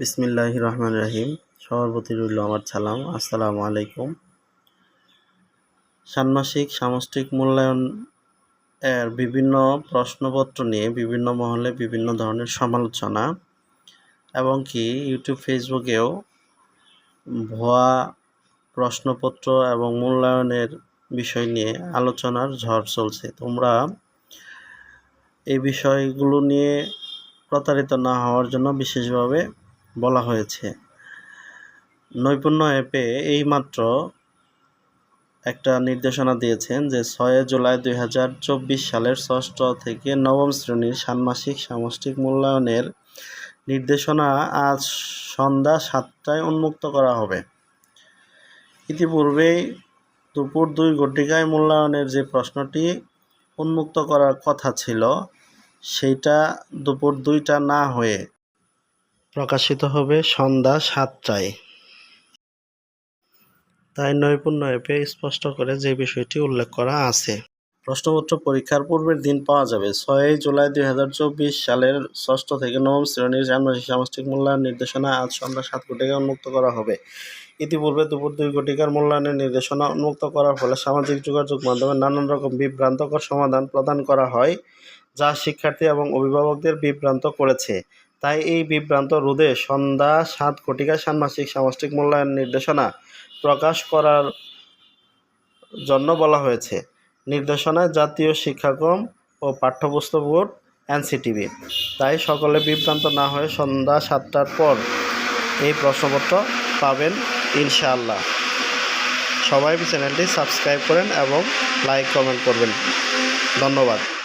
বিসমিল্লাহ রহমান রাহিম। সবার প্রতি রইল আমার সালাম আসসালামু আলাইকুম। ষান্মাসিক সামষ্টিক মূল্যায়ন এর বিভিন্ন প্রশ্নপত্র নিয়ে বিভিন্ন মহলে বিভিন্ন ধরনের সমালোচনা এবং কি ইউটিউব, ফেসবুকেও ভুয়া প্রশ্নপত্র এবং মূল্যায়নের বিষয় নিয়ে আলোচনার ঝড় চলছে। তোমরা এই বিষয়গুলো নিয়ে প্রতারিত না হওয়ার জন্য বিশেষভাবে বলা হয়েছে। নৈপুণ্য অ্যাপে এইমাত্র একটা নির্দেশনা দিয়েছেন যে ছয় জুলাই দুই হাজার চব্বিশ সালের ষষ্ঠ থেকে নবম শ্রেণির ষান্মাসিক সামষ্টিক মূল্যায়নের নির্দেশনা আজ সন্ধ্যা সাতটায় উন্মুক্ত করা হবে। ইতিপূর্বেই দুপুর দুই ঘটিকায় মূল্যায়নের যে প্রশ্নটি উন্মুক্ত করার কথা ছিল, সেইটা দুপুর দুইটা না হয়ে প্রকাশিত হবে সন্ধ্যা সাতটায়। তাই নৈপুণ্য অ্যাপে স্পষ্ট করে যে বিষয়টি উল্লেখ করা আছে। প্রশ্নপত্র পরীক্ষার পূর্বের দিন পাওয়া যাবে। ছয়ই জুলাই দুই হাজার চব্বিশ সালের ষষ্ঠ থেকে নবম শ্রেণির ষান্মাসিক সামষ্টিক মূল্যায়ন নির্দেশনা আজ সন্ধ্যা সাত কোটিকে উন্মুক্ত করা হবে। ইতিপূর্বে দুপুর দুই কোটিকার মূল্যায়নের নির্দেশনা উন্মুক্ত করার ফলে সামাজিক যোগাযোগ মাধ্যমে নানান রকম বিভ্রান্তকর সমাধান প্রদান করা হয়, যা শিক্ষার্থী এবং অভিভাবকদের বিভ্রান্ত করেছে। তাই এই বিভ্রান্ত রোধে সন্ধ্যা সাত কোটিকা ষান্মাসিক সামষ্টিক মূল্যায়ন নির্দেশনা প্রকাশ করার জন্য বলা হয়েছে। নির্দেশনায় জাতীয় শিক্ষাক্রম ও পাঠ্যপুস্তক বোর্ড, এনসিটিভি। তাই সকলে বিভ্রান্ত না হয়ে সন্ধ্যা সাতটার পর এই প্রশ্নপত্র পাবেন ইনশাআল্লাহ। সবাই চ্যানেলটি সাবস্ক্রাইব করেন এবং লাইক, কমেন্ট করবেন। ধন্যবাদ।